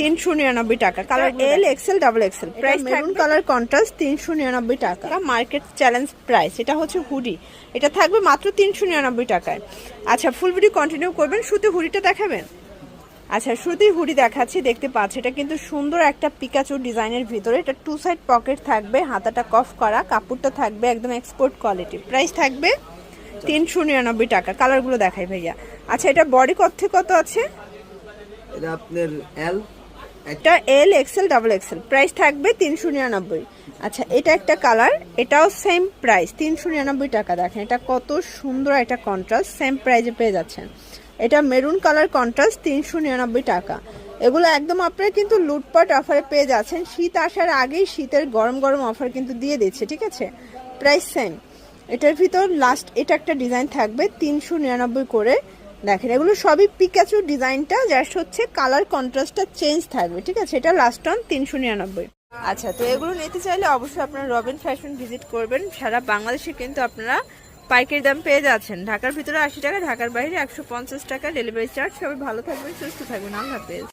তিনশো নিরানব্বই টাকা। Colour L XL double XL price maroon colour contrast তিনশো নিরানব্বই টাকা। মার্কেট চ্যালেঞ্জ প্রাইস এটা হচ্ছে হুডি এটা থাকবে মাত্র তিনশো নিরানব্বই টাকায়। আচ্ছা ফুল ভিডিও কন্টিনিউ করবেন। শুধু হুডিটা দেখাবেন? আচ্ছা শুরুতেই হুডি দেখাচ্ছি দেখতে পাচ্ছি। এটা কিন্তু সুন্দর একটা পিকাচু ডিজাইনের ভিতরে। এটা টু সাইড পকেট থাকবে হাতাটা কফ করা কাপড়টা থাকবে একদম এক্সপোর্ট কোয়ালিটি প্রাইস থাকবে তিনশো নিরানব্বই টাকা। কালারগুলো দেখাই ভাইয়া। আচ্ছা এটা বডি কত থেকে কত আছে? এটা আপনার এল এটা L XL double XL price থাকবে তিনশো নিরানব্বই। আচ্ছা এটা একটা কালার এটাও সেম প্রাইস তিনশো নিরানব্বই টাকা। দেখেন, এটা কত সুন্দর একটা কন্ট্রাস্ট সেম প্রাইজে পেয়ে যাচ্ছেন। এটা মেরুন কালার কন্ট্রাস্ট তিনশো নিরানব্বই টাকা। এগুলো একদম আপনারা কিন্তু লুটপাট অফারে পেয়ে যাচ্ছেন। শীত আসার আগেই শীতের গরম গরম অফার কিন্তু দিয়ে দিচ্ছে, ঠিক আছে? প্রাইস সেম এটার ভিতর লাস্ট এটা একটা ডিজাইন থাকবে তিনশো নিরানব্বই করে। দেখেন, এগুলো সবই পিকাচু ডিজাইনটা জাস্ট হচ্ছে কালার কন্ট্রাস্টটা চেঞ্জ থাকবে, ঠিক আছে? এটা লাস্ট অন তিনশো নিরানব্বই। আচ্ছা তো এগুলো নিতে চাইলে অবশ্যই আপনারা রবিন ফ্যাশন ভিজিট করবেন। সারা বাংলাদেশে কিন্তু আপনারা পাইকারি দাম পেয়ে যাচ্ছেন। ঢাকার ভিতরে আশি টাকা, ঢাকার বাইরে একশো পঞ্চাশ টাকা ডেলিভারি চার্জ সবাই ভালো থাকবেন, সুস্থ থাকবেন। আল্লাহ হাফেজ।